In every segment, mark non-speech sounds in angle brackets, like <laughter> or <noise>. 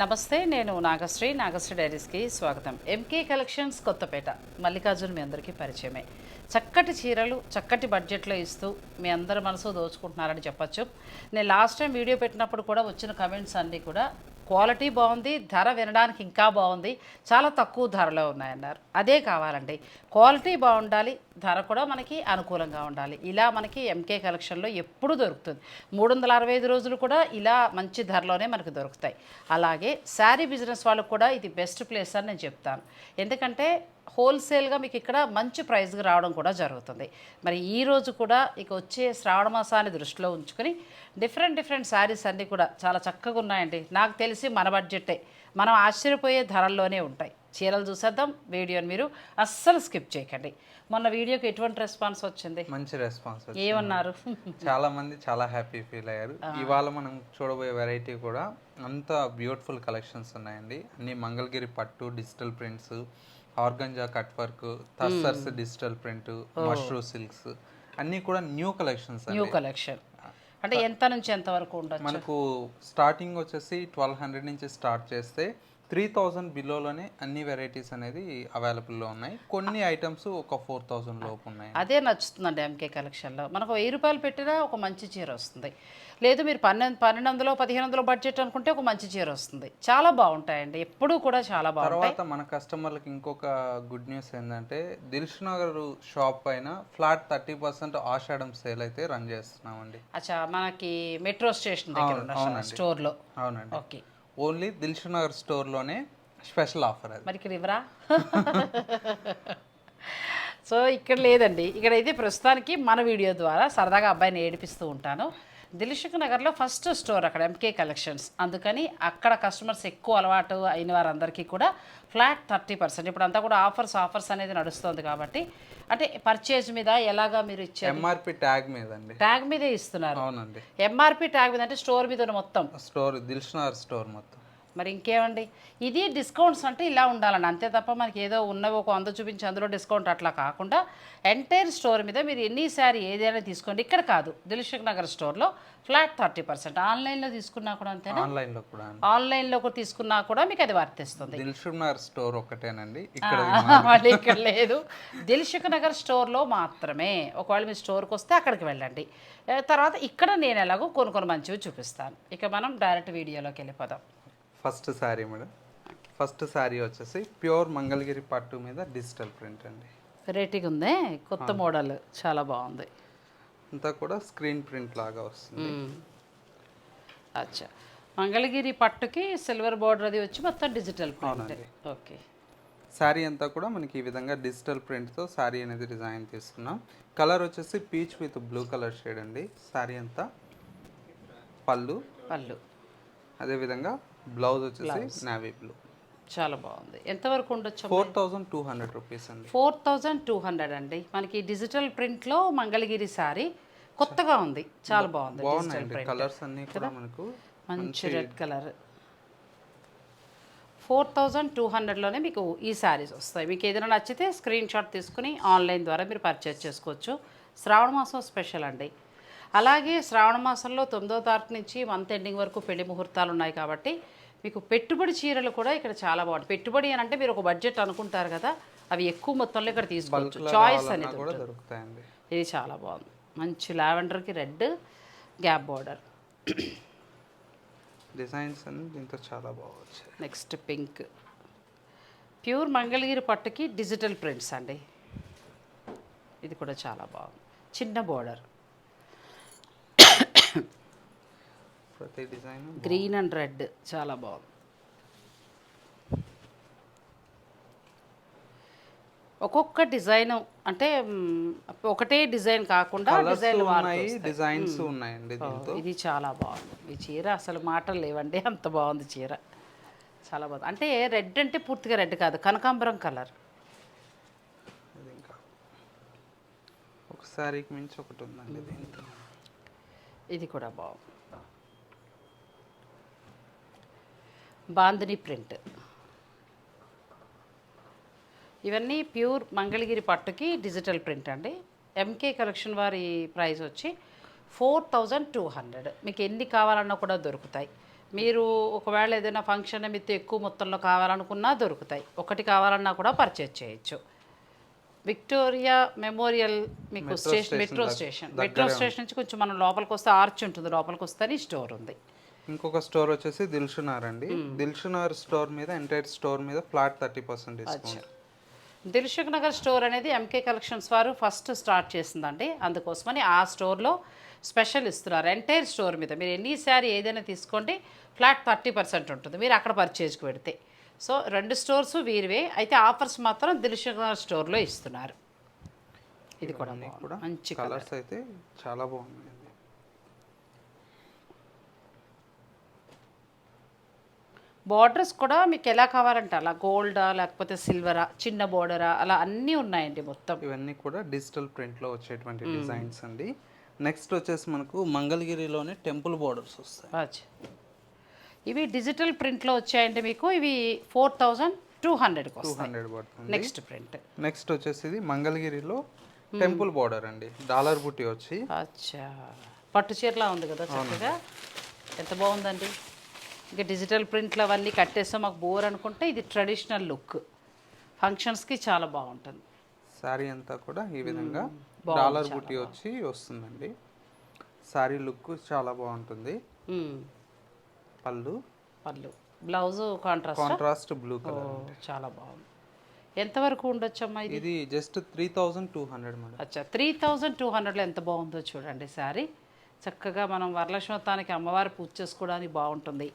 నమస్తే నేను నాగశ్రీ నాగశ్రీ డైరీస్కి స్వాగతం. MK collections Kothapeta. మల్లికార్జున్ మీ అందరికీ పరిచయమే. చక్కటి చీరలు చక్కటి బడ్జెట్లో ఇస్తూ మీ అందరి మనసు దోచుకుంటున్నారని చెప్పొచ్చు. నేను లాస్ట్ టైం వీడియో పెట్టినప్పుడు కూడా వచ్చిన కమెంట్స్ అన్నీ కూడా క్వాలిటీ బాగుంది ధర వినడానికి ఇంకా బాగుంది చాలా తక్కువ ధరలో ఉన్నాయన్నారు. అదే కావాలండి. క్వాలిటీ బాగుండాలి ధర కూడా మనకి అనుకూలంగా ఉండాలి. ఇలా మనకి ఎంకే కలెక్షన్లో ఎప్పుడు దొరుకుతుంది. మూడు వందల అరవై ఐదు రోజులు కూడా ఇలా మంచి ధరలోనే మనకు దొరుకుతాయి. అలాగే శారీ బిజినెస్ వాళ్ళకు కూడా ఇది బెస్ట్ ప్లేస్ అని నేను చెప్తాను. ఎందుకంటే హోల్సేల్గా మీకు ఇక్కడ మంచి ప్రైస్కి రావడం కూడా జరుగుతుంది. మరి ఈ రోజు కూడా ఇక వచ్చే శ్రావణ మాసాన్ని దృష్టిలో ఉంచుకొని డిఫరెంట్ డిఫరెంట్ శారీస్ అన్నీ కూడా చాలా చక్కగా ఉన్నాయండి. నాకు తెలిసి మన బడ్జెటే మనం ఆశ్చర్యపోయే ధరల్లోనే ఉంటాయి. చీరలు చూసేద్దాం. వీడియోని మీరు అస్సలు స్కిప్ చేయకండి. మొన్న వీడియోకి ఎటువంటి రెస్పాన్స్ వచ్చింది? మంచి రెస్పాన్స్ ఏమన్నారు? చాలా మంది చాలా హ్యాపీ ఫీల్ అయ్యారు. ఇవాళ మనం చూడబోయే వెరైటీ కూడా అంత బ్యూటిఫుల్ కలెక్షన్స్ ఉన్నాయండి. అన్ని మంగళగిరి పట్టు digital prints organza cut work tussars digital print mashru silks అన్నీ కూడా న్యూ కలెక్షన్స్ న్యూ కలెక్షన్. అంటే ఎంత నుంచి ఎంత వరకు ఉండొచ్చు? మనకు స్టార్టింగ్ వచ్చేసి ట్వెల్వ్ హండ్రెడ్ నుంచి స్టార్ట్ చేస్తే త్రీ థౌజండ్ బిలోలోనే అన్ని వెరైటీస్ అనేది అవైలబుల్లో ఉన్నాయి. కొన్ని ఐటమ్స్ ఒక ఫోర్ థౌజండ్ లోపు ఉన్నాయి. అదే నచ్చుతుందండి ఎంకే కలెక్షన్లో. మనకు వెయ్యి రూపాయలు పెట్టినా ఒక మంచి చీర వస్తుంది. లేదు మీరు పన్నెండు పన్నెండు వందలు పదిహేను వందలు బడ్జెట్ అనుకుంటే ఒక మంచి చీర వస్తుంది. చాలా బాగుంటాయండి. ఎప్పుడూ కూడా చాలా బాగుంటాయి. తర్వాత మన కస్టమర్లకు ఇంకొక గుడ్ న్యూస్ ఏంటంటే దిల్ష్ నగర్ షాప్ పైన flat thirty percent Ashadham sale అయితే రన్ చేస్తున్నామండి. అచ్చా మనకి మెట్రో స్టేషన్ దగ్గర స్టోర్లో. అవునండి. ఓకే. ఓన్లీ దిల్ష్ నగర్ స్టోర్లోనే స్పెషల్ ఆఫర్ అది. మరి ఇక్కడ ఇవ్వరా? సో ఇక్కడ లేదండి. ఇక్కడ అయితే ప్రస్తుతానికి మన వీడియో ద్వారా సరదాగా అబ్బాయిని ఏడిపిస్తూ ఉంటాను. దిల్షుక్ నగర్లో ఫస్ట్ స్టోర్ అక్కడ ఎంకే కలెక్షన్స్ అందుకని అక్కడ కస్టమర్స్ ఎక్కువ అలవాటు అయిన వారందరికీ కూడా ఫ్లాట్ థర్టీ పర్సెంట్ ఇప్పుడు అంతా కూడా ఆఫర్స్ ఆఫర్స్ అనేది నడుస్తుంది కాబట్టి అంటే పర్చేజ్ మీద ఎలాగా మీరు ఇచ్చారు ఎంఆర్పి ట్యాగ్ మీద అండి ట్యాగ్ మీదే ఇస్తున్నారు. అవునండి. ఎంఆర్పి ట్యాగ్ మీద అంటే స్టోర్ మీద ఉన్న మొత్తం. స్టోర్ దిల్ష్ నగర్ స్టోర్ మొత్తం. మరి ఇంకేమండి? ఇది డిస్కౌంట్స్ అంటే ఇలా ఉండాలండి. అంతే తప్ప మనకి ఏదో ఉన్నవి ఒక వంద చూపించి అందులో డిస్కౌంట్ అట్లా కాకుండా ఎంటైర్ స్టోర్ మీద మీరు ఎన్ని సారీ ఏదైనా తీసుకోండి. ఇక్కడ కాదు. దిల్షుక్ నగర్ స్టోర్లో ఫ్లాట్ థర్టీ పర్సెంట్ ఆన్లైన్లో తీసుకున్నా కూడా అంతేనా? ఆన్లైన్లో కూడా ఆన్లైన్లో కూడా తీసుకున్నా కూడా మీకు అది వర్తిస్తుంది. దిల్షుక్ నగర్ స్టోర్ ఒకటేనండి. ఇక్కడ <laughs> మళ్ళీ ఇక్కడ లేదు. దిల్షుక్ నగర్ స్టోర్లో మాత్రమే ఒకవేళ మీ స్టోర్కి వస్తే అక్కడికి వెళ్ళండి. తర్వాత ఇక్కడ నేను ఎలాగో కొన్ని కొన్ని మంచివి చూపిస్తాను. ఇక మనం డైరెక్ట్ వీడియోలోకి వెళ్ళిపోదాం. First sari madam. First sari వచ్చేసి ప్యూర్ మంగళగిరి పట్టు మీద డిజిటల్ ప్రింట్ అండి. వెరైటీగా ఉంది? కొత్త మోడల్. చాలా బాగుంది. అంతా కూడా స్క్రీన్ ప్రింట్ లాగా వస్తుంది. అచ్చా. మంగళగిరి పట్టుకి సిల్వర్ బార్డర్ అది వచ్చి మొత్తం డిజిటల్ ప్రింట్. ఓకే. శారీ అంతా కూడా మనకి ఈ విధంగా డిజిటల్ ప్రింట్తో శారీ అనేది డిజైన్ తీసుకున్నాం. కలర్ వచ్చేసి peach with blue colour shade అండి. శారీ అంతా పళ్ళు. పళ్ళు. అదేవిధంగా బ్లౌజ్ వచ్చేసి నావీ బ్లూ చాలా బాగుంది. ఎంతవరకు ఉండొచ్చు four thousand two hundred rupees అండి. ఫోర్ థౌజండ్ టూ హండ్రెడ్ అండి. మనకి డిజిటల్ ప్రింట్లో మంగళగిరి సారీ కొత్తగా ఉంది. చాలా బాగుంది బాగున్నాయండి. కలర్స్ అన్నీ కూడా మనకు మంచి red colour four thousand two హండ్రెడ్లోనే మీకు ఈ శారీస్ వస్తాయి. మీకు ఏదైనా నచ్చితే స్క్రీన్ షాట్ తీసుకుని ఆన్లైన్ ద్వారా మీరు పర్చేస్ చేసుకోవచ్చు. శ్రావణ మాసం స్పెషల్ అండి. అలాగే శ్రావణ మాసంలో తొమ్మిదో తారీఖు నుంచి మంత్ ఎండింగ్ వరకు పెళ్ళి ముహూర్తాలు ఉన్నాయి కాబట్టి మీకు పెట్టుబడి చీరలు కూడా ఇక్కడ చాలా బాగుంటాయి. పెట్టుబడి అని అంటే మీరు ఒక బడ్జెట్ అనుకుంటారు కదా అవి ఎక్కువ మొత్తంలో ఇక్కడ తీసుకోవచ్చు. చాయిస్ అనేది దొరుకుతాయండి. ఇది చాలా బాగుంది. మంచి లావెండర్కి రెడ్ గ్యాప్ బార్డర్. డిజైన్స్ అన్ని దీంతో చాలా బాగా వచ్చాయి. Next pink. ప్యూర్ మంగళగిరి పట్టుకి డిజిటల్ ప్రింట్స్ అండి. ఇది కూడా చాలా బాగుంది. చిన్న బోర్డర్. ప్రతి డిజైన్ గ్రీన్ అండ్ రెడ్ చాలా బాగుంది. ఒక్కొక్క డిజైన్ అంటే ఒకటే డిజైన్ కాకుండా డిజైన్ డిజైన్స్ ఉన్నాయండి ఇది చాలా బాగుంది. ఈ చీర అసలు మాటలు లేవండి అంత బాగుంది చీర. చాలా బాగుంది. అంటే రెడ్ అంటే పూర్తిగా రెడ్ కాదు కనకాంబరం కలర్. ఇది ఇంకా ఒక శారీకి మించి ఒకటి ఉందండి దీంతో. ఇది కూడా బాగుంది. బాందిని ప్రింట్. ఇవన్నీ ప్యూర్ మంగళగిరి పట్టుకి డిజిటల్ ప్రింట్ అండి. ఎంకే కలెక్షన్ వారి ప్రైస్ వచ్చి ఫోర్ థౌజండ్ టూ హండ్రెడ్. మీకు ఎన్ని కావాలన్నా కూడా దొరుకుతాయి. మీరు ఒకవేళ ఏదైనా ఫంక్షన్ నిమిత్తం ఎక్కువ మొత్తంలో కావాలనుకున్నా దొరుకుతాయి. ఒకటి కావాలన్నా కూడా పర్చేజ్ చేయొచ్చు. విక్టోరియా మెమోరియల్ మీకు station metro station. Metro. Station నుంచి కొంచెం మనం లోపలికి వస్తే ఆర్చ్ ఉంటుంది. లోపలికి వస్తే స్టోర్ ఉంది. ఇంకొక స్టోర్ వచ్చేసి దిల్షునార్ అండి. దిల్షునార్ స్టోర్ మీద ఎంటైర్ స్టోర్ మీద flat thirty percent discount. Dilsukhnagar store అనేది ఎంకే కలెక్షన్స్ వారు ఫస్ట్ స్టార్ట్ చేసిందండి. అందుకోసమని ఆ స్టోర్లో స్పెషల్ ఇస్తున్నారు ఎంటైర్ స్టోర్ మీద మీరు ఎన్ని శారీ ఏదైనా తీసుకోండి ఫ్లాట్ థర్టీ పర్సెంట్ ఉంటుంది. మీరు అక్కడ పర్చేజ్కి పెడితే. సో రెండు స్టోర్స్ వీరివే. అయితే ఆఫర్స్ మాత్రం దిల్సుఖ్ నగర్ స్టోర్లో ఇస్తున్నారు. ఇది కూడా బాగుంది. మంచి కలర్. కలర్స్ అయితే చాలా బాగున్నాయండి బార్డర్స్ కూడా మీకు ఎలా కావాలంటే అలా గోల్డా లేకపోతే సిల్వరా చిన్న బార్డరా అలా అన్నీ ఉన్నాయండి మొత్తం. ఇవన్నీ కూడా డిజిటల్ ప్రింట్లో వచ్చేటువంటి డిజైన్స్ అండి. నెక్స్ట్ వచ్చేసి మనకు మంగళగిరిలోనే టెంపుల్ బోర్డర్స్ వస్తాయి. ఇవి డిజిటల్ ప్రింట్లో వచ్చాయండి మీకు. ఇవి ఫోర్ థౌజండ్ టూ హండ్రెడ్కి టూ హండ్రెడ్ పడుతుంది. నెక్స్ట్ ప్రింట్ నెక్స్ట్ వచ్చేసి ఇది మంగళగిరిలో టెంపుల్ బోర్డర్ అండి. డాలర్ బుట్టి వచ్చి. అచ్చా. పట్టు చీరలా ఉంది కదా చక్కగా. ఎంత బాగుందండి. ఇంకా డిజిటల్ ప్రింట్లు అవన్నీ కట్టేస్తే మాకు బోర్ అనుకుంటే ఇది ట్రెడిషనల్ లుక్. ఫంక్షన్స్కి చాలా బాగుంటుంది. శారీ అంతా కూడా ఈ విధంగా డాలర్ బుట్టి వచ్చి వస్తుందండి. శారీ లుక్ చాలా బాగుంటుంది. పళ్ళు. పళ్ళు. Blouse contrast? Contrast blue colour. చాలా బాగుంది. ఎంతవరకు ఉండొచ్చమ్మా ఇది? ఇది just three thousand two hundred madam. అచ్చా త్రీ థౌజండ్ టూ హండ్రెడ్లో ఎంత బాగుందో చూడండి శారీ. చక్కగా మనం వరలక్ష్మతానికి అమ్మవారి పూజ చేసుకోవడానికి బాగుంటుంది.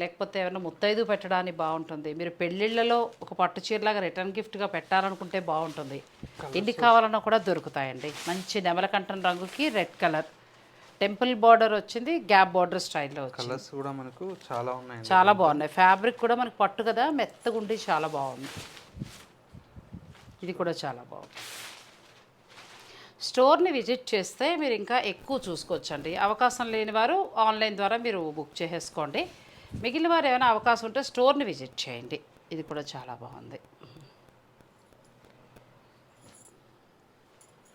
లేకపోతే ఏమైనా ముత్తైదు పెట్టడానికి బాగుంటుంది. మీరు పెళ్ళిళ్ళలో ఒక పట్టు చీరలాగా రిటర్న్ గిఫ్ట్గా పెట్టాలనుకుంటే బాగుంటుంది. ఎన్ని కావాలన్నా కూడా దొరుకుతాయండి. మంచి నెమలకంఠం రంగుకి రెడ్ కలర్. టెంపుల్ బార్డర్ వచ్చింది గ్యాప్ బార్డర్ స్టైల్లో కలర్స్ కూడా మనకు చాలా ఉన్నాయండి. చాలా బాగున్నాయి. ఫ్యాబ్రిక్ కూడా మనకి పట్టు కదా మెత్తగా ఉండి చాలా బాగుంది. ఇది కూడా చాలా బాగుంది. స్టోర్ని విజిట్ చేస్తే మీరు ఇంకా ఎక్కువ చూసుకోవచ్చండి. అవకాశం లేని వారు ఆన్లైన్ ద్వారా మీరు బుక్ చేసేసుకోండి. మిగిలిన వారు ఏమైనా అవకాశం ఉంటే స్టోర్ని విజిట్ చేయండి. ఇది కూడా చాలా బాగుంది.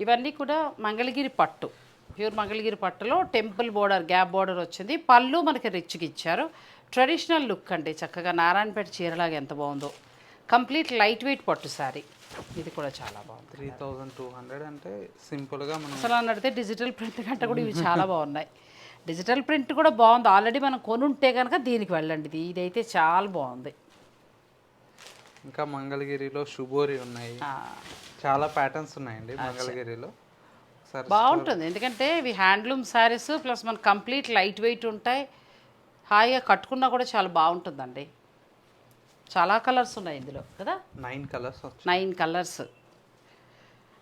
ఇవన్నీ కూడా మంగళగిరి పట్టు. ప్యూర్ మంగళగిరి పట్టులో టెంపుల్ బోర్డర్ గ్యాప్ బోర్డర్ వచ్చింది. పళ్ళు మనకి రిచ్గా ఇచ్చారు. ట్రెడిషనల్ లుక్ అండి. చక్కగా నారాయణపేట చీరలాగా ఎంత బాగుందో. కంప్లీట్ లైట్ వెయిట్ పట్టు శారీ ఇది కూడా చాలా బాగుంది. త్రీ థౌజండ్ టూ హండ్రెడ్ అంటే సింపుల్గా మనం అసలు అని అడిగితే డిజిటల్ ప్రింట్ కంటే కూడా ఇవి చాలా బాగున్నాయి. డిజిటల్ ప్రింట్ కూడా బాగుంది. ఆల్రెడీ మనం కొనుంటే కనుక దీనికి వెళ్ళండి. ఇది ఇదైతే చాలా బాగుంది. ఇంకా మంగళగిరిలో శుభోరి ఉన్నాయి. చాలా ప్యాటర్న్స్ ఉన్నాయండి మంగళగిరిలో. బాగుంటుంది. ఎందుకంటే ఇవి హ్యాండ్లూమ్ శారీస్ ప్లస్ మన కంప్లీట్ లైట్ వెయిట్ ఉంటాయి. హాయిగా కట్టుకున్నా కూడా చాలా బాగుంటుందండి. చాలా కలర్స్ ఉన్నాయి ఇందులో కదా? నైన్ కలర్స్ నైన్ కలర్స్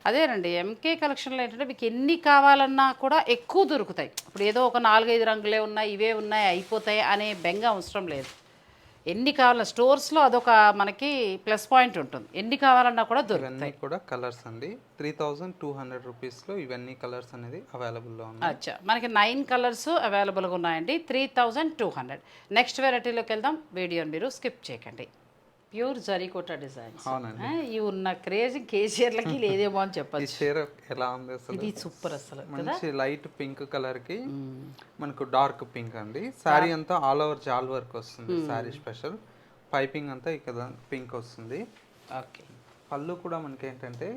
అదేనండి ఎంకే కలెక్షన్లో ఏంటంటే మీకు ఎన్ని కావాలన్నా కూడా ఎక్కువ దొరుకుతాయి. ఇప్పుడు ఏదో ఒక నాలుగైదు రంగులే ఉన్నాయి ఇవే ఉన్నాయి అయిపోతాయి అనే బెంగ అవసరం లేదు. ఎన్ని కావాలన్నా స్టోర్స్లో అదొక మనకి ప్లస్ పాయింట్ ఉంటుంది. ఎన్ని కావాలన్నా కూడా దొరుకుతాయి. కూడా కలర్స్ అండి. త్రీ థౌజండ్ టూ హండ్రెడ్ రూపీస్లో ఇవన్నీ కలర్స్ అనేది అవైలబుల్లో ఉన్నాయి. అచ్చా మనకి నైన్ కలర్స్ అవైలబుల్గా ఉన్నాయండి. Three thousand two hundred. Next వెరైటీలోకి వెళ్దాం. వీడియోని మీరు స్కిప్ చేయకండి. ప్యూర్ జరీకోట డిజైన్స్. అవునండి. ఇవి ఉన్న క్రేజ్ కేసీఆర్లకి <laughs> లేదేమో అని ఈ చెప్పచ్చు చీర ఎలా ఉంది అసలు? ఇది సూపర్ అసలు మంచి లైట్ పింక్ కలర్కి మనకు డార్క్ పింక్ అండి. శారీ అంతా ఆల్ ఓవర్ జాల్ వర్క్ వస్తుంది శారీ స్పెషల్. పైపింగ్ అంతా ఇక్కడ పింక్ వస్తుంది. ఓకే. పళ్ళు కూడా మనకి ఏంటంటే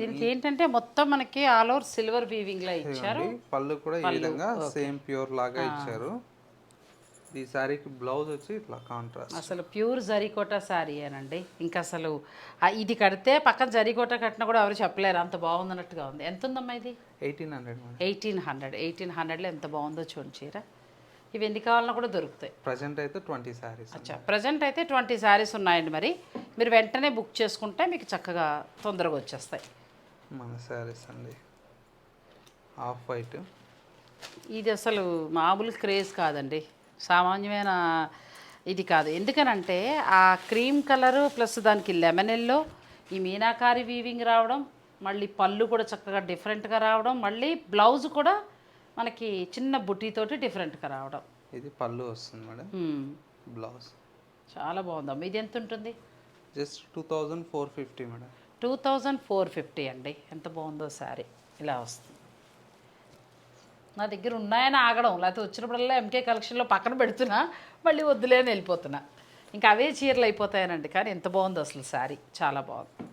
దీనికి ఏంటంటే మొత్తం మనకి ఆల్ ఓవర్ సిల్వర్ వీవింగ్ లా ఇచ్చారు. పళ్ళు కూడా ఈ విధంగా సేమ్ ప్యూర్ లాగా ఇచ్చారు. ఈ శారీకి బ్లౌజ్ వచ్చి ఇట్లా కాంట్రాస్ట్ అసలు ప్యూర్ జరీకోట శారీ అనండి ఇంకా అసలు ఇది కడితే పక్కన జరీకోట కట్టినా కూడా ఎవరు చెప్పలేరు. అంత బాగుందన్నట్టుగా ఉంది. ఎంత ఉందమ్మా ఇది eighteen hundred eighteen hundred eighteen హండ్రెడ్లో ఎంత బాగుందో చూడండి చీర. ఇవి ఎన్ని కావాలన్నా కూడా దొరుకుతాయి. ప్రజెంట్ అయితే ట్వంటీ శారీస్ అచ్చా. ప్రజెంట్ అయితే ట్వంటీ శారీస్ ఉన్నాయండి మరి. మీరు వెంటనే బుక్ చేసుకుంటే మీకు చక్కగా తొందరగా వచ్చేస్తాయి. మన శారీస్ అండి. ఆఫ్ వైట్ ఇది అసలు మామూలు క్రేజ్ కాదండి. సామాన్యమైన ఇది కాదు. ఎందుకనంటే ఆ క్రీమ్ కలరు ప్లస్ దానికి లెమన్ ఎల్లో ఈ మీనాకారి వీవింగ్ రావడం మళ్ళీ పళ్ళు కూడా చక్కగా డిఫరెంట్గా రావడం మళ్ళీ బ్లౌజ్ కూడా మనకి చిన్న బుట్టీతోటి డిఫరెంట్గా రావడం. ఇది పళ్ళు వస్తుంది మేడం. బ్లౌజ్. చాలా బాగుందమ్మా ఇది ఎంత ఉంటుంది? Just two thousand four fifty madam. Two thousand four fifty అండి. ఎంత బాగుందో శారీ. ఇలా వస్తుంది. నా దగ్గర ఉన్నాయని ఆగడం లేకపోతే వచ్చినప్పుడల్లా ఎంకే కలెక్షన్లో పక్కన పెడుతున్నా మళ్ళీ వద్దులే అని వెళ్ళిపోతున్నా. ఇంకా అవే చీరలు అయిపోతాయనండి. కానీ ఎంత బాగుంది అసలు శారీ. చాలా బాగుంది.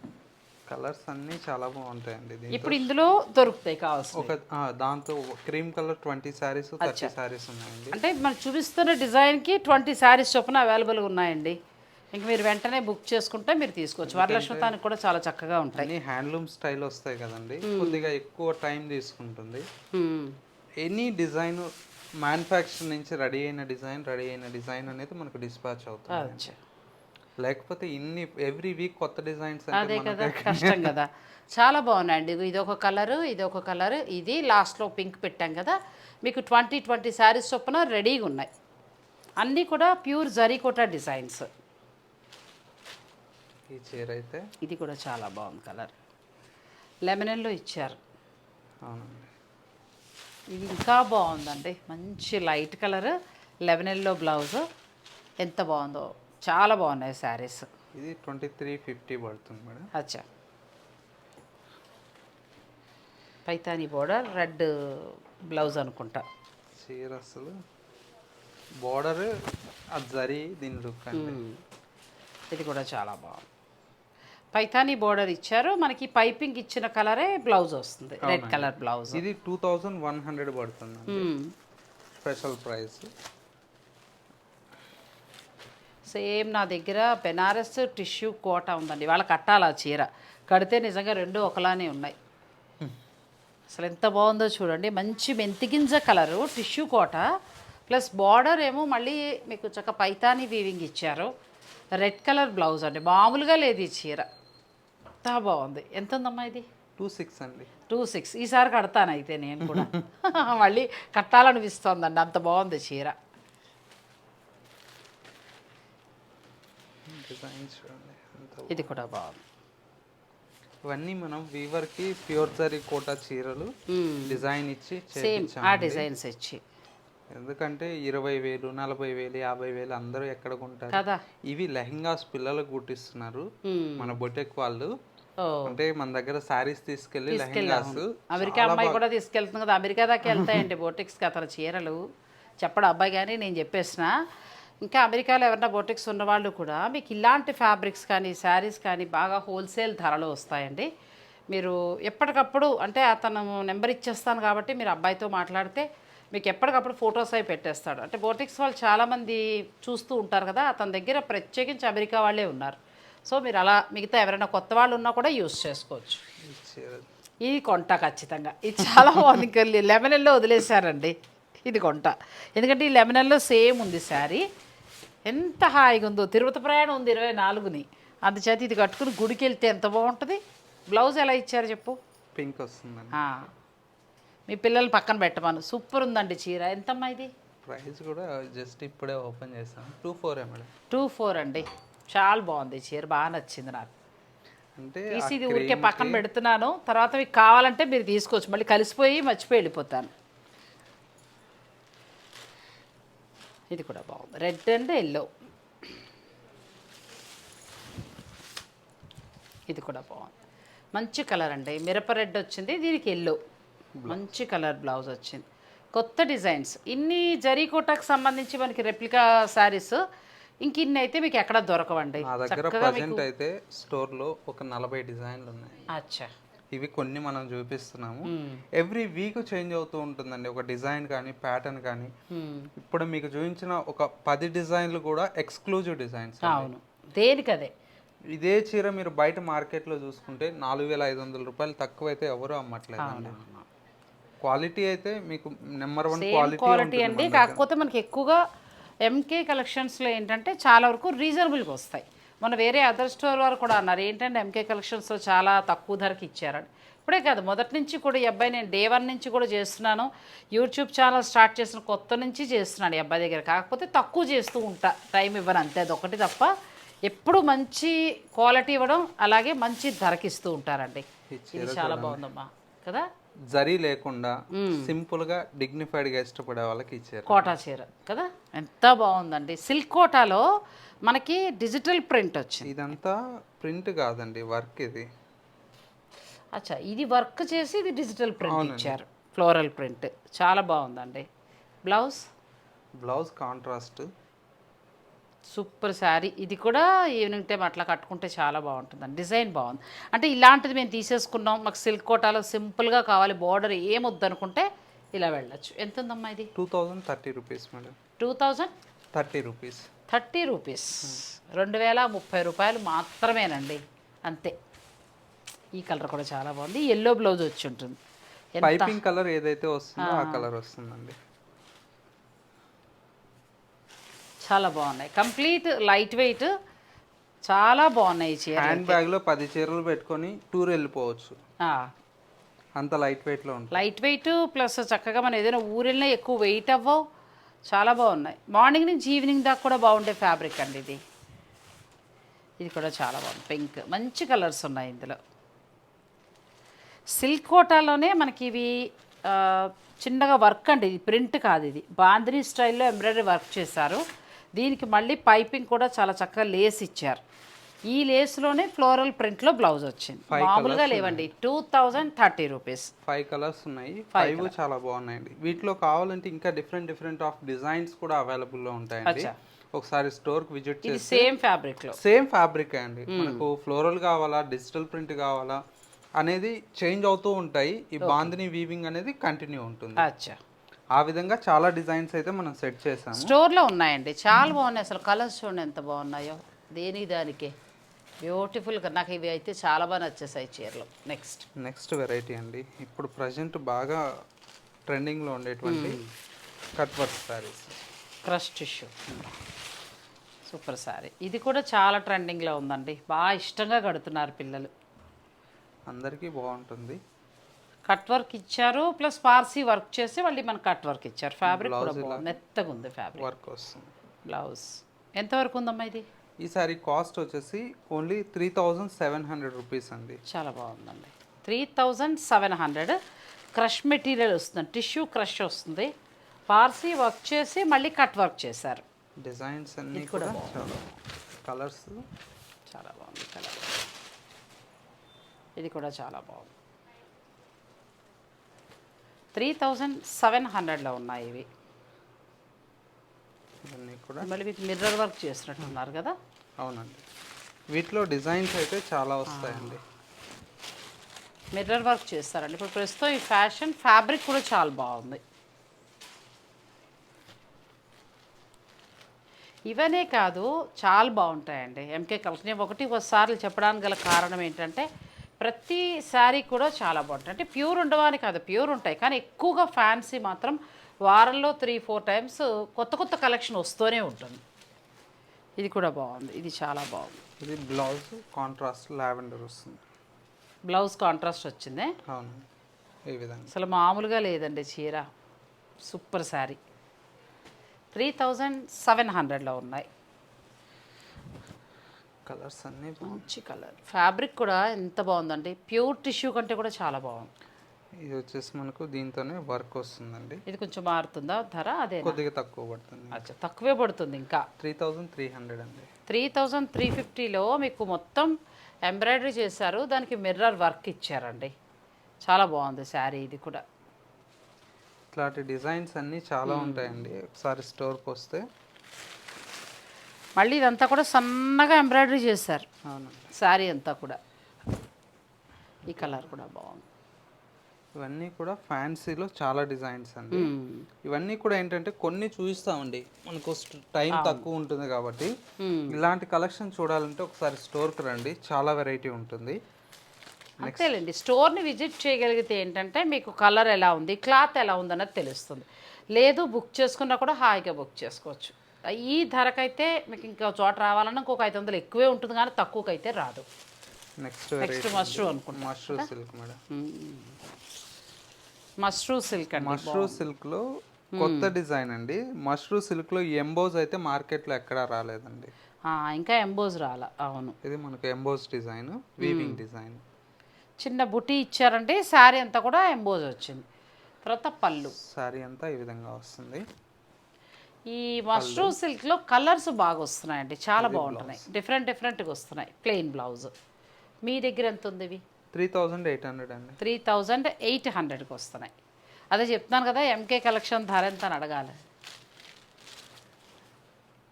కలర్స్ అన్నీ చాలా బాగుంటాయండి ఇప్పుడు ఇందులో దొరుకుతాయి కావాల్సిన ఒక దాంతో cream colour twenty saris thirty saris ఉన్నాయండి. అంటే మనం చూపిస్తున్న డిజైన్కి ట్వంటీ శారీస్ చొప్పున అవైలబుల్గా ఉన్నాయండి. ఇంక మీరు వెంటనే బుక్ చేసుకుంటే మీరు తీసుకోవచ్చు. వరలక్ష్మతానికి కూడా చాలా చక్కగా ఉంటాయి. హ్యాండ్లూమ్ స్టైల్ వస్తాయి కదండి. కొద్దిగా ఎక్కువ టైం తీసుకుంటుంది. ఎనీ డిజైన్ మ్యానుఫ్యాక్చర్ నుంచి రెడీ అయిన డిజైన్ రెడీ అయిన డిజైన్ అనేది మనకు డిస్పాచ్ అవుతుంది లేకపోతే ఇన్ని ఎవ్రీ వీక్ కొత్త డిజైన్స్ అదే కదా కష్టం <laughs> కదా. చాలా బాగున్నాయండి. ఇది ఇది ఒక కలరు ఇది ఒక కలర్ ఇది లాస్ట్లో పింక్ పెట్టాం కదా. మీకు ట్వంటీ ట్వంటీ శారీస్ చొప్పున రెడీగా ఉన్నాయి. అన్నీ కూడా ప్యూర్ జరీకోటా డిజైన్స్ ఈ చీర అయితే ఇది కూడా చాలా బాగుంది కలర్ లెమనెల్లో ఇచ్చారు. అవునండి. ఇది ఇంకా బాగుందండి. మంచి లైట్ కలర్ లెవెనెల్లో బ్లౌజ్. ఎంత బాగుందో. చాలా బాగున్నాయి శారీస్. ఇది ట్వంటీ త్రీ ఫిఫ్టీ పడుతుంది మేడం. అచ్చా. పైతానీ బోర్డర్ రెడ్ బ్లౌజ్ అనుకుంటా. చీర అసలు. బార్డర్ అది జరీ దీని లుక్ అండి. ఇది కూడా చాలా బాగుంది. పైతానీ బోర్డర్ ఇచ్చారు. మనకి పైపింగ్ ఇచ్చిన కలరే బ్లౌజ్ వస్తుంది. Red colour blouse. ఇది టూ థౌజండ్ వన్ హండ్రెడ్ పడుతుంది స్పెషల్ ప్రైస్. సేమ్ నా దగ్గర బెనారస్ టిష్యూ కోట ఉందండి. వాళ్ళ కట్టాలి ఆ చీర. కడితే నిజంగా రెండు ఒకలానే ఉన్నాయి. అసలు ఎంత బాగుందో చూడండి. మంచి మెంతిగింజ colour tissue Kota. Plus border ఏమో మళ్ళీ మీకు చక్క పైతాని వీవింగ్ ఇచ్చారు. రెడ్ కలర్ బ్లౌజ్ అండి. మామూలుగా లేదు ఈ చీర. ఎంత బాగుంది. ఎంత ఉందమ్మా ఇది? టూ సిక్స్ అండి. Two six. ఈసారి కడతాను అయితే నేను కూడా. <laughs> మళ్ళీ కట్టాలనిపిస్తోందండి. అంత బాగుంది చీర. ఇది కూడా బాగుంది. ఇవన్నీ మనం వీవర్కి ప్యూర్ జరీ కోటా చీరలు. డిజైన్ ఇచ్చి ఆ డిజైన్స్ ఇచ్చి. ఎందుకంటే ఇరవై వేలు నలభై వేలు యాభై వేలు అందరూ ఎక్కడ కొంటారు? కదా. ఇవి లెహంగాస్ పిల్లలకు కుట్టిస్తున్నారు. మన బొటెక్ వాళ్ళు. అంటే మన దగ్గర శారీస్ తీసుకెళ్ళి లెహంగాస్ అమెరికా అమ్మాయి కూడా తీసుకెళ్తుంది కదా. అమెరికా దాకా వెళ్తాయండి బోటిక్స్కి అతని చీరలు. చెప్పడు అబ్బాయి కానీ నేను చెప్పేసిన. ఇంకా అమెరికాలో ఎవరైనా బోటిక్స్ ఉన్నవాళ్ళు కూడా మీకు ఇలాంటి ఫ్యాబ్రిక్స్ కానీ శారీస్ కానీ బాగా హోల్సేల్ ధరలో వస్తాయండి. మీరు ఎప్పటికప్పుడు అంటే అతను నెంబర్ ఇచ్చేస్తాను కాబట్టి మీరు అబ్బాయితో మాట్లాడితే మీకు ఎప్పటికప్పుడు ఫొటోస్ అవి పెట్టేస్తాడు. అంటే బోటిక్స్ వాళ్ళు చాలామంది చూస్తూ ఉంటారు కదా అతని దగ్గర ప్రత్యేకించి అమెరికా వాళ్ళే ఉన్నారు. సో మీరు అలా మిగతా ఎవరైనా కొత్త వాళ్ళు ఉన్నా కూడా యూస్ చేసుకోవచ్చు. ఇది కొంట ఖచ్చితంగా. ఇది చాలా బాగుంది. లెమనల్లో వదిలేశారండి. ఇది కొంట. ఎందుకంటే ఈ లెమనల్లో సేమ్ ఉంది శారీ. ఎంత హాయిగా ఉందో. తిరుపతి ప్రయాణం ఉంది ఇరవై నాలుగుని. అందుచేత ఇది కట్టుకుని గుడికి వెళ్తే ఎంత బాగుంటుంది? బ్లౌజ్ ఎలా ఇచ్చారు చెప్పు? పింక్ వస్తుందండి. ఆ. మీ పిల్లలు పక్కన పెట్టమను. సూపర్ ఉందండి చీర. ఎంతమ్మా ఇది? ప్రైస్ కూడా జస్ట్ ఇప్పుడే ఓపెన్ చేసాను two four madam. Two four అండి. చాలా బాగుంది. చీర బాగా నచ్చింది నాకు. అంటే తీసి ఇది ఊరికే పక్కన పెడుతున్నాను. తర్వాత మీకు కావాలంటే మీరు తీసుకోవచ్చు. మళ్ళీ కలిసిపోయి మర్చిపోయి వెళ్ళిపోతాను. ఇది కూడా బాగుంది. రెడ్ అండ్ ఎల్లో ఇది కూడా బాగుంది. మంచి కలర్ అండి. మిరప రెడ్ వచ్చింది. దీనికి ఎల్లో మంచి కలర్ బ్లౌజ్ వచ్చింది. కొత్త డిజైన్స్ ఇన్ని జరీకోటాకు సంబంధించి మనకి రెప్లికా శారీస్ ఇంక ఇన్ని అయితే మీకు ఎక్కడ దొరకవండి. నా దగ్గర ప్రజెంట్ అయితే స్టోర్లో ఒక నలభై డిజైన్లు ఉన్నాయి. అచ్చా. ఇవి కొన్ని మనం చూపిస్తున్నాము. ఎవ్రీ వీక్ చేంజ్ అవుతూ ఉంటుందండి. ఒక డిజైన్ కానీ ప్యాటర్న్ కానీ. ఇప్పుడు మీకు చూపించిన ఒక పది డిజైన్లు కూడా ఎక్స్క్లూజివ్ డిజైన్స్ అవును. దేనికదే? ఇదే చీర మీరు బయట మార్కెట్లో చూసుకుంటే నాలుగు వేల ఐదు వందల రూపాయలు తక్కువ అయితే ఎవరు అమ్మట్లేదండి. క్వాలిటీ అయితే మీకు నెంబర్ వన్ క్వాలిటీ అండి. కాకపోతే మనకి ఎక్కువగా ఎంకే కలెక్షన్స్లో ఏంటంటే చాలా వరకు రీజనబుల్గా వస్తాయి. మన వేరే అదర్ స్టోర్ వారు కూడా అన్నారు ఏంటంటే ఎంకే కలెక్షన్స్లో చాలా తక్కువ ధరకి ఇచ్చారని? ఇప్పుడే కాదు మొదటి నుంచి కూడా ఈ అబ్బాయి నేను డే వన్ నుంచి కూడా చేస్తున్నాను. యూట్యూబ్ ఛానల్ స్టార్ట్ చేసిన కొత్త నుంచి చేస్తున్నాను ఈ అబ్బాయి దగ్గర. కాకపోతే తక్కువ చేస్తూ ఉంటా టైం ఇవ్వను అంతే. అదొకటి తప్ప ఎప్పుడు మంచి క్వాలిటీ ఇవ్వడం అలాగే మంచి ధరకి ఇస్తూ ఉంటారండి. ఇది చాలా బాగుందమ్మా. కదా? జరీ లేకుండా సింపుల్గా డిగ్నిఫైడ్గా ఇష్టపడే వాళ్ళకి ఇచ్చారు. కోటా చీర కదా? ఎంత బాగుందండి. సిల్క్ కోటాలో మనకి డిజిటల్ ప్రింట్ వచ్చింది. ఇదంతా ప్రింట్ కాదండి వర్క్ ఇది. అచ్చా ఇది వర్క్ చేసి ఇది డిజిటల్ ప్రింట్ ఇచ్చారు. Floral print. చాలా బాగుందండి. Blouse? Blouse contrast. Super sari. ఇది కూడా ఈవినింగ్ టైం అట్లా కట్టుకుంటే చాలా బాగుంటుందండి. డిజైన్ బాగుంది. అంటే ఇలాంటిది మేము తీసేసుకున్నాం. మాకు సిల్క్ కోటాలో సింపుల్గా కావాలి. బార్డర్ ఏమొద్దనుకుంటే ఇలా వెళ్ళొచ్చు. ఎంత ఉందమ్మా ఇది? Two thousand thirty rupees madam. Two thousand? Thirty rupees. Thirty rupees. రెండు వేల ముప్పై రూపాయలు మాత్రమేనండి. అంతే. ఈ కలర్ కూడా చాలా బాగుంది. ఎల్లో బ్లౌజ్ వచ్చి ఉంటుంది. పైపింగ్ కలర్ ఏదైతే వస్తుందో ఆ. కలర్ వస్తుందండి. చాలా బాగున్నాయి. కంప్లీట్ లైట్ వెయిట్ చాలా బాగున్నాయి ఈ చీర హ్యాండ్ బ్యాగ్లో పది చీరలు పెట్టుకొని టూర్ వెళ్ళిపోవచ్చు. అంత లైట్ వెయిట్లో ఉంటుంది. లైట్ వెయిట్ ప్లస్ చక్కగా మనం ఏదైనా ఊరెళ్ళినా ఎక్కువ వెయిట్ అవ్వవు. చాలా బాగున్నాయి. మార్నింగ్ నుంచి ఈవినింగ్ దాకా కూడా బాగుండే ఫ్యాబ్రిక్ అండి ఇది. ఇది కూడా చాలా బాగుంది. పింక్. మంచి కలర్స్ ఉన్నాయి ఇందులో. సిల్క్ కోటాలోనే మనకి ఇవి చిన్నగా వర్క్ అండి. ఇది ప్రింట్ కాదు ఇది. బాంద్రీ స్టైల్లో ఎంబ్రాయిడరీ వర్క్ చేశారు. దీనికి మళ్ళీ పైపింగ్ కూడా చాలా చక్కగా లేస్ ఇచ్చారు. ఈ లేస్లోనే ఫ్లోరల్ ప్రింట్లో బ్లౌజ్ వచ్చింది. మామూలుగా లేవండి. Two thousand thirty rupees. Five colours ఉన్నాయి. ఫైవ్ చాలా బాగున్నాయండి. వీటిలో కావాలంటే ఇంకా డిఫరెంట్ డిఫరెంట్ ఆఫ్ డిజైన్స్ కూడా అవైలబుల్లో ఉంటాయండి. అచ్చా. ఒకసారి స్టోర్కి విజిట్ చేసి సేమ్ ఫ్యాబ్రిక్లో సేమ్ ఫ్యాబ్రిక్ అండి. మనకు ఫ్లోరల్ కావాలా డిజిటల్ ప్రింట్ కావాలా అనేది చేంజ్ అవుతూ ఉంటాయి. ఈ బాందిని వీవింగ్ అనేది కంటిన్యూ ఉంటుంది. అచ్చా. ఆ విధంగా చాలా డిజైన్స్ అయితే మనం సెట్ చేసాము స్టోర్లో ఉన్నాయండి. చాలా బాగున్నాయి. అసలు కలర్స్ చూడండి ఎంత బాగున్నాయో. దేనికి దానికే. బ్యూటిఫుల్గా నాకు ఇవి అయితే చాలా బాగా నచ్చేసాయి చీరలు. నెక్స్ట్ నెక్స్ట్ వెరైటీ అండి. ఇప్పుడు ప్రజెంట్ బాగా ట్రెండింగ్లో ఉండేటువంటి cut work saris crush tissue super sari ఇది కూడా చాలా ట్రెండింగ్లో ఉందండి. బాగా ఇష్టంగా కడుతున్నారు పిల్లలు. అందరికీ బాగుంటుంది. కట్ వర్క్ ఇచ్చారు ప్లస్ పార్సీ వర్క్ చేసి మళ్ళీ మనకు కట్ వర్క్ ఇచ్చారు. ఫ్యాబ్రిక్ కూడా బాగుంది. మెత్తగా ఉంది ఫ్యాబ్రిక్. వర్క్ వస్తుంది. బ్లౌజ్. ఎంతవరకు ఉందమ్మా ఇది? ఈ సారీ కాస్ట్ వచ్చేసి only three thousand seven hundred rupees అండి. చాలా బాగుందండి. Three thousand seven hundred. Crush material వస్తుంది. టిష్యూ క్రష్ వస్తుంది. పార్సీ వర్క్ చేసి మళ్ళీ కట్ వర్క్ చేశారు. డిజైన్స్ అన్నీ కూడా చాలా కలర్స్. చాలా బాగుంది కలర్. ఇది కూడా చాలా బాగుంది. త్రీ థౌజండ్ సెవెన్ హండ్రెడ్లో ఉన్నాయి ఇవి. కూడా. మళ్ళీ మీకు మిర్రర్ వర్క్ చేసినట్టున్నారు కదా? అవునండి. వీటిలో డిజైన్స్ అయితే చాలా వస్తాయండి. మిర్రర్ వర్క్ చేస్తారండి. ఇప్పుడు ప్రస్తుతం ఈ ఫ్యాషన్ ఫ్యాబ్రిక్ కూడా చాలా బాగుంది. ఇవనే కాదు చాలా బాగుంటాయండి. ఎంకే కలెక్షన్ నేను ఒకటి ఒకసారి చెప్పడానికి గల కారణం ఏంటంటే ప్రతి శారీ కూడా చాలా బాగుంటాయి అంటే ప్యూర్ ఉండవని కాదు ప్యూర్ ఉంటాయి. కానీ ఎక్కువగా ఫ్యాన్సీ మాత్రం వారంలో త్రీ ఫోర్ టైమ్స్ కొత్త కొత్త కలెక్షన్ వస్తూనే ఉంటుంది. ఇది కూడా బాగుంది. ఇది చాలా బాగుంది. ఇది బ్లౌజ్ కాంట్రాస్ట్ లావెండర్ వస్తుంది. బ్లౌజ్ కాంట్రాస్ట్ వచ్చిందే? అవును. ఈ విధంగా. అసలు మామూలుగా లేదండి చీర. Super sari. Three thousand seven హండ్రెడ్లో ఉన్నాయి. కలర్స్ అన్నీ. మంచి కలర్. ఫ్యాబ్రిక్ కూడా ఎంత బాగుందండి ప్యూర్ టిష్యూ కంటే కూడా చాలా బాగుంది. ఇది వచ్చేసి మనకు దీంతోనే వర్క్ వస్తుందండి. ఇది కొంచెం మారుతుందా? ధర అదే కొద్దిగా తక్కువ పడుతుంది. అచ్చా తక్కువే పడుతుంది ఇంకా. త్రీ థౌజండ్ త్రీ హండ్రెడ్ అండి. త్రీ థౌజండ్ త్రీ ఫిఫ్టీలో మీకు మొత్తం ఎంబ్రాయిడరీ చేశారు దానికి మిర్రర్ వర్క్ ఇచ్చారండి. చాలా బాగుంది శారీ ఇది కూడా. ఇట్లాంటి డిజైన్స్ అన్నీ చాలా ఉంటాయండి. ఒకసారి స్టోర్కి వస్తే మళ్ళీ ఇదంతా కూడా సన్నగా ఎంబ్రాయిడరీ చేశారు. అవునండి శారీ అంతా కూడా. ఈ కలర్ కూడా బాగుంది. ఇవన్నీ కూడా ఫ్యాన్సీలో చాలా డిజైన్స్ అండి. ఇవన్నీ కూడా ఏంటంటే కొన్ని చూపిస్తామండి మనకు టైం తక్కువ ఉంటుంది కాబట్టి. ఇలాంటి కలెక్షన్ చూడాలంటే ఒకసారి స్టోర్కి రండి. చాలా వెరైటీ ఉంటుంది. అంతేలేండి. స్టోర్ని విజిట్ చేయగలిగితే ఏంటంటే మీకు కలర్ ఎలా ఉంది క్లాత్ ఎలా ఉందన్నది తెలుస్తుంది. లేదు బుక్ చేసుకున్నా కూడా హాయిగా బుక్ చేసుకోవచ్చు. ఈ ధరకైతే మీకు ఇంకా చోట రావాలన్నా ఇంకొక ఐదు వందలు ఎక్కువే ఉంటుంది కానీ తక్కువకైతే రాదు. నెక్స్ట్ నెక్స్ట్ వెరైటీ మష్రూ అనుకుంటా. Mashru silk madam. Mashru silk అండి మష్రూ సిల్క్లో కొత్త డిజైన్ అండి. మష్రూ సిల్క్లో ఎంబోజ్ అయితే మార్కెట్లో ఎక్కడా రాలేదండి. ఆ, ఇంకా ఎంబోజ్ రాల అవును. ఇది మనకు ఎంబోజ్ డిజైన్ వీవింగ్ డిజైన్. చిన్న బుటీ ఇచ్చారంటే శారీ అంతా కూడా ఎంబోజ్ వచ్చింది. తర్వాత పళ్ళు. సారీ అంతా ఈ విధంగా వస్తుంది. ఈ మష్రూమ్ సిల్క్లో కలర్స్ బాగా వస్తున్నాయండి చాలా బాగుంటున్నాయి. డిఫరెంట్ డిఫరెంట్గా వస్తున్నాయి. ప్లెయిన్ బ్లౌజ్ మీ దగ్గర ఎంత ఉంది ఇవి? త్రీ థౌజండ్ ఎయిట్ హండ్రెడ్ అండి. త్రీ థౌజండ్ ఎయిట్ హండ్రెడ్కి వస్తున్నాయి. అదే చెప్తున్నాను కదా ఎంకే కలెక్షన్ ధర ఎంత అని అడగాలి.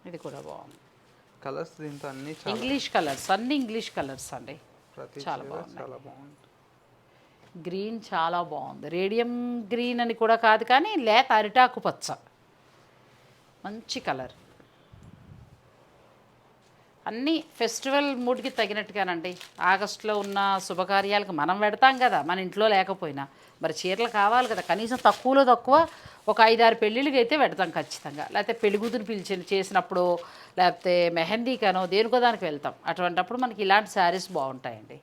ఇది కూడా బాగుంది. కలర్స్ దీంతో అన్ని ఇంగ్లీష్ కలర్స్ అన్ని ఇంగ్లీష్ కలర్స్ అండి. చాలా బాగున్నాయి. చాలా బాగుంటుంది. గ్రీన్ చాలా బాగుంది. రేడియం గ్రీన్ అని కూడా కాదు కానీ లేత అరిటాకు పచ్చ. మంచి కలర్. అన్నీ ఫెస్టివల్ మూడ్కి తగినట్టుగానండి. ఆగస్టులో ఉన్న శుభకార్యాలకు మనం పెడతాం కదా మన ఇంట్లో లేకపోయినా. మరి చీరలు కావాలి కదా కనీసం తక్కువలో తక్కువ ఒక ఐదారు పెళ్ళిళ్ళకి అయితే పెడతాం ఖచ్చితంగా. లేకపోతే పెళ్ళికూతురు పిలిచి చేసినప్పుడు లేకపోతే మెహందీకనో దేనికో దానికి వెళ్తాం. అటువంటప్పుడు మనకి ఇలాంటి శారీస్ బాగుంటాయండి.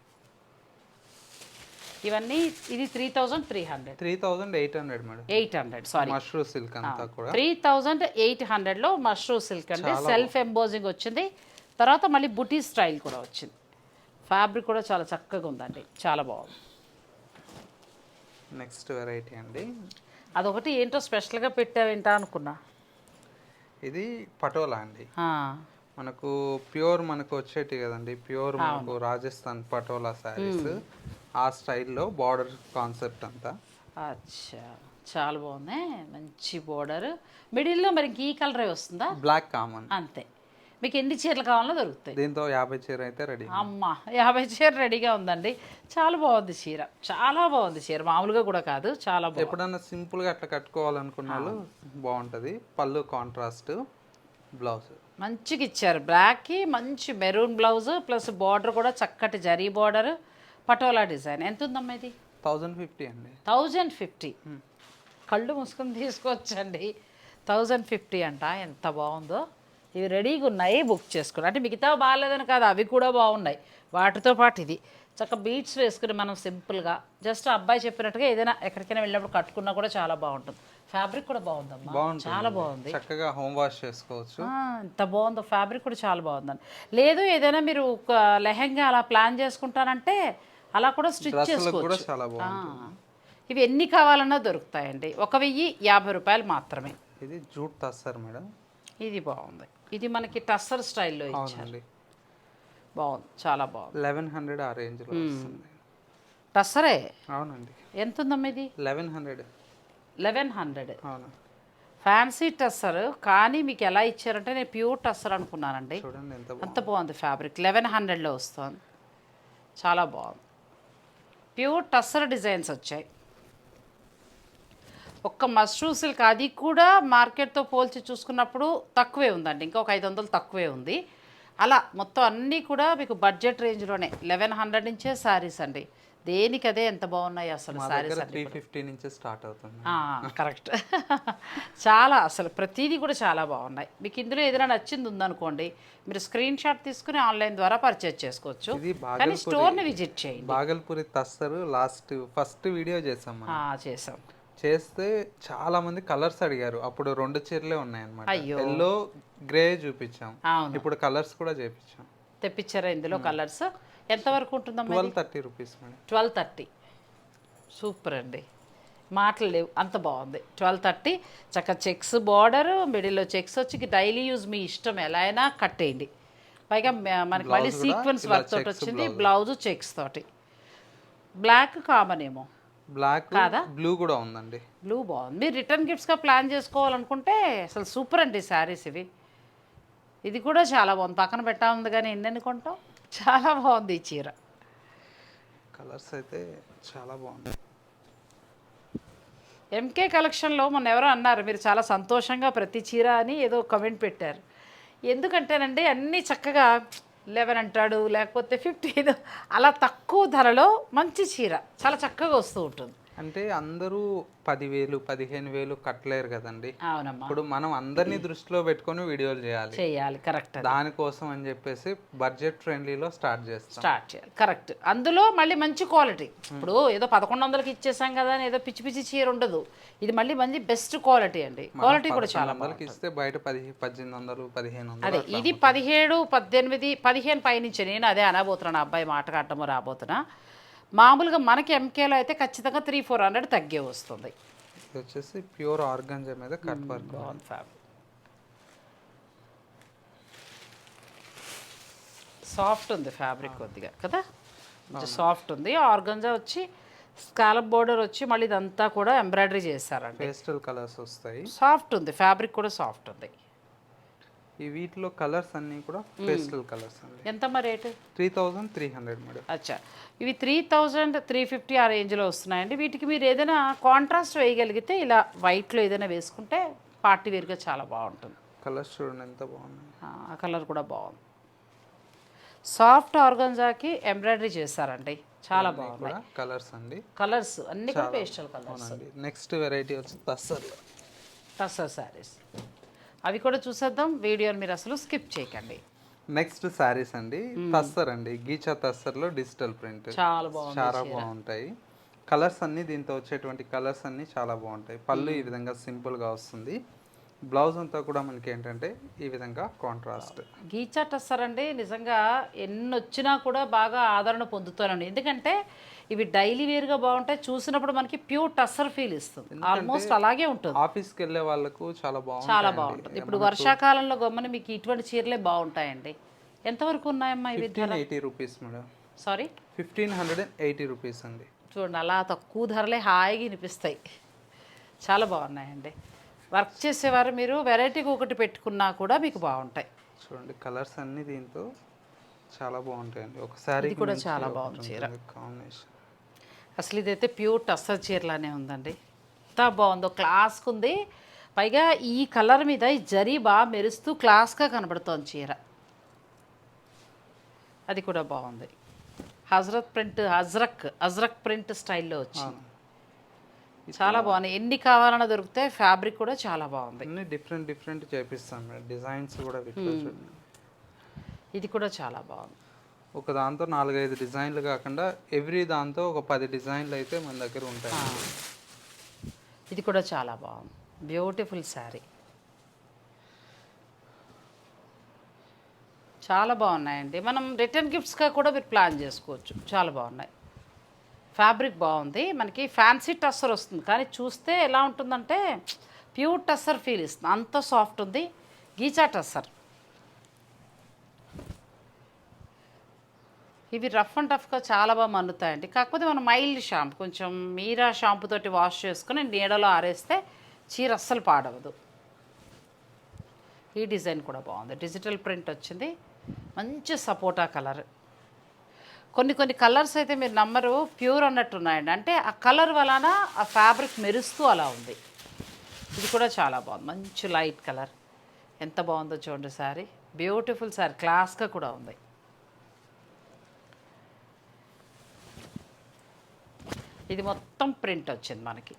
ఇవన్నీ ఇది three thousand three hundred. Three thousand eight hundred madam. Eight hundred sorry. Mashru silk అంతా కూడా. త్రీ థౌజండ్ ఎయిట్ హండ్రెడ్లో మష్రూమ్ సిల్క్ అండి. సెల్ఫ్ ఎంబోజింగ్ వచ్చింది. తర్వాత మళ్ళీ బుటీ స్టైల్ కూడా వచ్చింది. ఫ్యాబ్రిక్ కూడా చాలా చక్కగా ఉందండి. చాలా బాగుంది. నెక్స్ట్ వెరైటీ అండి. అదొకటి ఏంటో స్పెషల్గా పెట్టావేంటా అనుకున్నా. ఇది పటోలా అండి. మనకు ప్యూర్ మనకు వచ్చేటి కదండి. ప్యూర్ మనకు రాజస్థాన్ పటోలా శారీస్. ఆ స్టైల్లో బార్డర్ కాన్సెప్ట్ అంతా. అచ్చా. చాలా బాగుంది. మంచి బోర్డర్. మిడిల్లో మరి ఈ కలరే వస్తుందా? Black common. అంతే. మీకు ఎన్ని చీరలు కావాలో దొరుకుతాయి. దీంతో యాభై చీర అయితే రెడీ అమ్మ యాభై చీర రెడీగా ఉందండి. చాలా బాగుంది చీర. చాలా బాగుంది చీర. మామూలుగా కూడా కాదు. చాలా బాగుంది. ఎప్పుడన్నా సింపుల్గా అట్లా కట్టుకోవాలనుకున్న వాళ్ళు బాగుంటది. పళ్ళు కాంట్రాస్ట్. బ్లౌజ్. మంచిగా ఇచ్చారు. బ్లాక్కి మంచి మెరూన్ బ్లౌజ్ ప్లస్ బార్డర్ కూడా చక్కటి జరీ బార్డర్ పటోలా డిజైన్. ఎంత ఉందమ్మా ఇది? థౌజండ్ ఫిఫ్టీ అండి. Thousand fifty. కళ్ళు మూసుకొని తీసుకోవచ్చండి థౌజండ్ ఫిఫ్టీ అంట. ఎంత బాగుందో. ఇవి రెడీగా ఉన్నాయి. బుక్ చేసుకుని అంటే మిగతా బాగాలేదని కాదు. అవి కూడా బాగున్నాయి. వాటితో పాటు ఇది. చక్క బీట్స్ వేసుకుని మనం సింపుల్గా జస్ట్ అబ్బాయి చెప్పినట్టుగా ఏదైనా ఎక్కడికైనా వెళ్ళినప్పుడు కట్టుకున్నా కూడా చాలా బాగుంటుంది. ఫ్యాబ్రిక్ కూడా బాగుందమ్మా. చాలా బాగుంది. చక్కగా హోమ్ వాష్ చేసుకోవచ్చు. ఎంత బాగుందో. ఫ్యాబ్రిక్ కూడా చాలా బాగుందండి. లేదు ఏదైనా మీరు ఒక లెహంగా అలా ప్లాన్ చేసుకుంటానంటే అలా కూడా స్టిచ్ చేసుకోవచ్చు. ఇవి ఎన్ని కావాలన్నా దొరుకుతాయండి. ఒక వెయ్యి యాభై రూపాయలు మాత్రమే. ఇది జూట్ తస్సర్ మేడం. ఇది బాగుంది. ఇది మనకి టస్సర్ స్టైల్లో ఇచ్చారు. బాగుంది. చాలా బాగుంది. లెవెన్ హండ్రెడ్ ఆ రేంజ్లో టస్సరే? అవునండి. ఎంత ఉందమ్మా ఇది? Eleven hundred. Eleven hundred. Fancy tussar కానీ మీకు ఎలా ఇచ్చారంటే నేను ప్యూర్ టస్సర్ అనుకున్నానండి. అంత బాగుంది. ఫ్యాబ్రిక్. లెవెన్ హండ్రెడ్లో వస్తుంది. చాలా బాగుంది. ప్యూర్ టస్సర్ డిజైన్స్ వచ్చాయి. ఒక్క మష్రూమ్ సిల్క్ అది కూడా మార్కెట్తో పోల్చి చూసుకున్నప్పుడు తక్కువే ఉందండి. ఇంకా ఒక ఐదు వందలు తక్కువే ఉంది. అలా మొత్తం అన్నీ కూడా మీకు బడ్జెట్ రేంజ్లోనే లెవెన్ హండ్రెడ్ నుంచే శారీస్ అండి. దేనికి అదే ఎంత బాగున్నాయి అసలు దగ్గర త్రీ ఫిఫ్టీ నుంచి స్టార్ట్ అవుతుంది. కరెక్ట్ <laughs> చాలా అసలు ప్రతిదీ కూడా చాలా బాగున్నాయి. మీకు ఇందులో ఏదైనా నచ్చింది ఉందనుకోండి మీరు స్క్రీన్ షాట్ తీసుకుని ఆన్లైన్ ద్వారా పర్చేజ్ చేసుకోవచ్చు. కానీ స్టోర్ని విజిట్ చేయండి. బాగల్పూరి తస్తరు లాస్ట్ ఫస్ట్ వీడియో చేసాం చేసాం. చేస్తే చాలా మంది కలర్స్ అడిగారు. అప్పుడు రెండు చీరలే ఉన్నాయన్నమాట. అయ్యో. ఎల్లో గ్రే చూపించాం. ఇప్పుడు కలర్స్ కూడా చేపించాం. తెప్పించారా ఇందులో కలర్స్? ఎంతవరకు ఉంటుందమ్మా twelve thirty rupees madam. Twelve thirty. Super అండి. మాటలు లేవు. అంత బాగుంది. Twelve thirty. చక్క చెక్స్ బార్డర్ మిడిల్లో చెక్స్ వచ్చి డైలీ యూజ్ మీ ఇష్టం. ఎలా అయినా కట్టేయండి. పైగా మనకి మళ్ళీ సీక్వెన్స్ వర్క్ తోటి వచ్చింది. బ్లౌజ్ చెక్స్ తోటి. బ్లాక్ కామన్ ఏమో? బ్లాక్ కాదా? బ్లూ కూడా ఉందండి. బ్లూ బాగుంది. మీరు రిటర్న్ గిఫ్ట్స్గా ప్లాన్ చేసుకోవాలనుకుంటే అసలు సూపర్ అండి శారీస్ ఇవి. ఇది కూడా చాలా బాగుంది. పక్కన పెట్టా ఉంది కానీ ఎన్ని కొంటాం? చాలా బాగుంది ఈ చీర. కలర్స్ అయితే చాలా బాగుంది. ఎంకే కలెక్షన్లో మొన్న ఎవరో అన్నారు మీరు చాలా సంతోషంగా ప్రతి చీర అని ఏదో కమెంట్ పెట్టారు. ఎందుకంటేనండి అన్నీ చక్కగా లెవెన్ అంటాడు లేకపోతే ఫిఫ్టీ అలా తక్కువ ధరలో మంచి చీర చాలా చక్కగా వస్తూ ఉంటుంది. అంటే అందరూ పదివేలు పదిహేను వేలు కట్టలేరు కదండి. అవునమ్మా. ఇప్పుడు మనం అందరినీ దృష్టిలో పెట్టుకొని వీడియోలు చేయాలి. చేయాలి కరెక్ట్ అది. దానికోసం అని చెప్పేసి బడ్జెట్ ఫ్రెండ్లీలో స్టార్ట్ చేస్తాం. స్టార్ట్ చేయాలి కరెక్ట్. అందులో మళ్ళీ మంచి క్వాలిటీ. ఇప్పుడు ఏదో పదకొండు వందలకి ఇచ్చేసాం కదా అని ఏదో పిచ్చి పిచ్చి చీర ఉండదు. ఇది మళ్ళీ మంచి బెస్ట్ క్వాలిటీ అండి. క్వాలిటీ కూడా చాలా వందలకి ఇస్తే బయట పది పద్దెనిమిది వందలు పదిహేను అదే వందలు ఇది పదిహేడు పద్దెనిమిది పదిహేను పైనుంచి. నేను అదే అనబోతున్నాను అబ్బాయి మాట కట్టము రాబోతున్నా. మామూలుగా మనకి ఎంకేలో అయితే ఖచ్చితంగా త్రీ ఫోర్ హండ్రెడ్ తగ్గే వస్తుంది. ఇది వచ్చేసి ప్యూర్ ఆర్గంజా మీద కట్ వర్క్. ఫ్యాబ్రిక్ సాఫ్ట్ ఉంది ఫ్యాబ్రిక్ కొద్దిగా కదా? కొంచెం సాఫ్ట్ ఉంది. ఆర్గంజా వచ్చి స్కాలప్ బోర్డర్ వచ్చి మళ్ళీ ఇదంతా కూడా ఎంబ్రాయిడరీ చేశారండి. పేస్టల్ కలర్స్ వస్తాయి. సాఫ్ట్ ఉంది ఫ్యాబ్రిక్ కూడా సాఫ్ట్ ఉంది. ఈ వీటిలో కలర్స్ అన్నీ కూడా పేస్టల్ కలర్స్ అండి. ఎంతమ్మా rate? Three thousand three hundred madam. అచ్చా. ఇవి త్రీ థౌజండ్ త్రీ ఫిఫ్టీ ఆ రేంజ్లో వస్తున్నాయండి. వీటికి మీరు ఏదైనా కాంట్రాస్ట్ వేయగలిగితే ఇలా వైట్లో ఏదైనా వేసుకుంటే పార్టీ వేర్గా చాలా బాగుంటుంది. కలర్స్ చూడండి ఎంత బాగున్నాయి. ఆ, కలర్ కూడా బాగుంది. సాఫ్ట్ ఆర్గంజాకి ఎంబ్రాయిడరీ చేశారండి. చాలా బాగుంది కలర్స్ అండి. కలర్స్ అన్ని కూడా పేస్టల్ కలర్స్. నెక్స్ట్ వెరైటీ వచ్చి టస్సర్ శారీస్. అవి కూడా చూసేద్దాం. వీడియోని మీరు అసలు స్కిప్ చేయకండి. నెక్స్ట్ శారీస్ అండి. తస్సర్ అండి. గీచా తస్సర్లో డిజిటల్ ప్రింట్. చాలా బాగుంది చాలా బాగుంటాయి. కలర్స్ అన్ని దీంతో వచ్చేటువంటి కలర్స్ అన్ని చాలా బాగుంటాయి. పళ్ళు ఈ విధంగా సింపుల్గా వస్తుంది. బ్లౌజ్ అంతా కూడా మనకి ఏంటంటే ఈ విధంగా కాంట్రాస్ట్ గీచా టస్సర్ అండి నిజంగా ఎన్ని వచ్చినా కూడా బాగా ఆదరణ పొందుతానండి ఎందుకంటే ఇవి డైలీ వేర్గా బాగుంటాయి. చూసినప్పుడు మనకి ప్యూర్ టస్సర్ ఫీల్ ఇస్తుంది. ఆల్మోస్ట్ అలాగే ఉంటుంది. ఆఫీస్కి వెళ్ళే వాళ్ళకు చాలా చాలా బాగుంటాయి బాగుంటుంది. ఇప్పుడు వర్షాకాలంలో గమ్మని మీకు ఇటువంటి చీరలే బాగుంటాయండి. ఎంతవరకు ఉన్నాయమ్మా ఇవి eighty rupees madam sorry fifteen hundred and eighty rupees అండి. చూడండి అలా తక్కువ ధరలే హాయిగా వినిపిస్తాయి. చాలా బాగున్నాయండి. వర్క్ చేసేవారు మీరు వెరైటీకి ఒకటి పెట్టుకున్నా కూడా మీకు బాగుంటాయి. చూడండి కలర్స్ అన్ని దీంతో చాలా బాగుంటాయండి. ఒక శారీ ఇది కూడా చాలా బాగుంది చీర. కాంబినేషన్ అసలు ఇదైతే ప్యూర్ టస్సర్ చీరలానే ఉందండి. ఎంత బాగుందో క్లాస్కి ఉంది. పైగా ఈ కలర్ మీద ఈ జరీ బాగా మెరుస్తూ క్లాస్గా కనబడుతోంది చీర. అది కూడా బాగుంది. హజరత్ ప్రింట్ అజ్రక్ అజ్రక్ ప్రింట్ స్టైల్లో వచ్చింది. చాలా బాగున్నాయి ఎన్ని కావాలన్నా దొరికితే ఫ్యాబ్రిక్ కూడా చాలా బాగుంది. అన్ని డిఫరెంట్ డిఫరెంట్ చేపిస్తాం. డిజైన్స్ కూడా ఇది కూడా చాలా బాగుంది. ఒక దాంతో నాలుగైదు డిజైన్లు కాకుండా ఎవ్రీ దాంతో ఒక పది డిజైన్లు అయితే మన దగ్గర ఉంటాయి. ఇది కూడా చాలా బాగుంది. బ్యూటిఫుల్ శారీ చాలా బాగున్నాయండి. మనం రిటర్న్ గిఫ్ట్స్గా కూడా మీరు ప్లాన్ చేసుకోవచ్చు. చాలా బాగున్నాయి. ఫ్యాబ్రిక్ బాగుంది. మనకి ఫ్యాన్సీ టస్సర్ వస్తుంది. కానీ చూస్తే ఎలా ఉంటుందంటే ప్యూర్ టస్సర్ ఫీల్ ఇస్తుంది. అంత సాఫ్ట్ ఉంది. గీచా టస్సర్ ఇవి రఫ్ అండ్ టఫ్గా చాలా బాగా మన్నుతాయండి కాకపోతే మనం మైల్డ్ షాంపూ కొంచెం మీరా షాంపూ తోటి వాష్ చేసుకుని నీడలో ఆరేస్తే చీర అస్సలు పాడవదు. ఈ డిజైన్ కూడా బాగుంది. డిజిటల్ ప్రింట్ వచ్చింది. మంచి సపోటా కలర్. కొన్ని కొన్ని కలర్స్ అయితే మీరు నమ్మరు ప్యూర్ అన్నట్టు ఉన్నాయండి. అంటే ఆ కలర్ వలన ఆ ఫ్యాబ్రిక్ మెరుస్తూ అలా ఉంది. ఇది కూడా చాలా బాగుంది. మంచి లైట్ కలర్. ఎంత బాగుందో చూడండి సారీ. Beautiful sorry. క్లాస్గా కూడా ఉంది. ఇది మొత్తం ప్రింట్ వచ్చింది మనకి.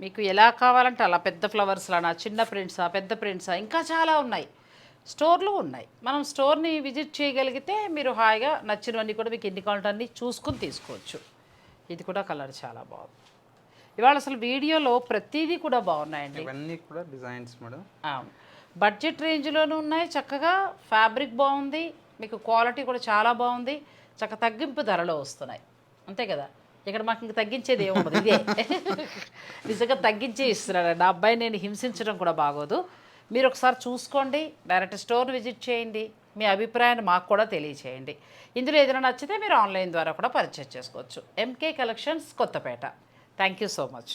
మీకు ఎలా కావాలంటే అలా పెద్ద ఫ్లవర్స్ లానా చిన్న ప్రింట్సా పెద్ద ప్రింట్సా ఇంకా చాలా ఉన్నాయి. స్టోర్లు ఉన్నాయి. మనం స్టోర్ని విజిట్ చేయగలిగితే మీరు హాయిగా నచ్చినవన్నీ కూడా మీకు ఎన్ని కావాలంటే అన్నీ చూసుకుని తీసుకోవచ్చు. ఇది కూడా కలర్ చాలా బాగుంది. ఇవాళ అసలు వీడియోలో ప్రతిదీ కూడా బాగున్నాయండి. ఇవన్నీ కూడా డిజైన్స్ మేడం. అవును. బడ్జెట్ రేంజ్లోనూ ఉన్నాయి. చక్కగా ఫ్యాబ్రిక్ బాగుంది. మీకు క్వాలిటీ కూడా చాలా బాగుంది. చక్క తగ్గింపు ధరలో వస్తున్నాయి. అంతే కదా? ఇక్కడ మాకు ఇంక తగ్గించేది ఏముండదు ఇదే. నిజంగా తగ్గించే ఇస్తున్నాడు నా అబ్బాయి నేను హింసించడం కూడా బాగోదు. మీరు ఒకసారి చూసుకోండి డైరెక్ట్ స్టోర్ విజిట్ చేయండి మీ అభిప్రాయాన్ని మాకు కూడా తెలియచేయండి. ఇందులో ఏదైనా నచ్చితే మీరు ఆన్లైన్ ద్వారా కూడా పర్చేస్ చేసుకోవచ్చు. MK collections Kothapet. Thank you so much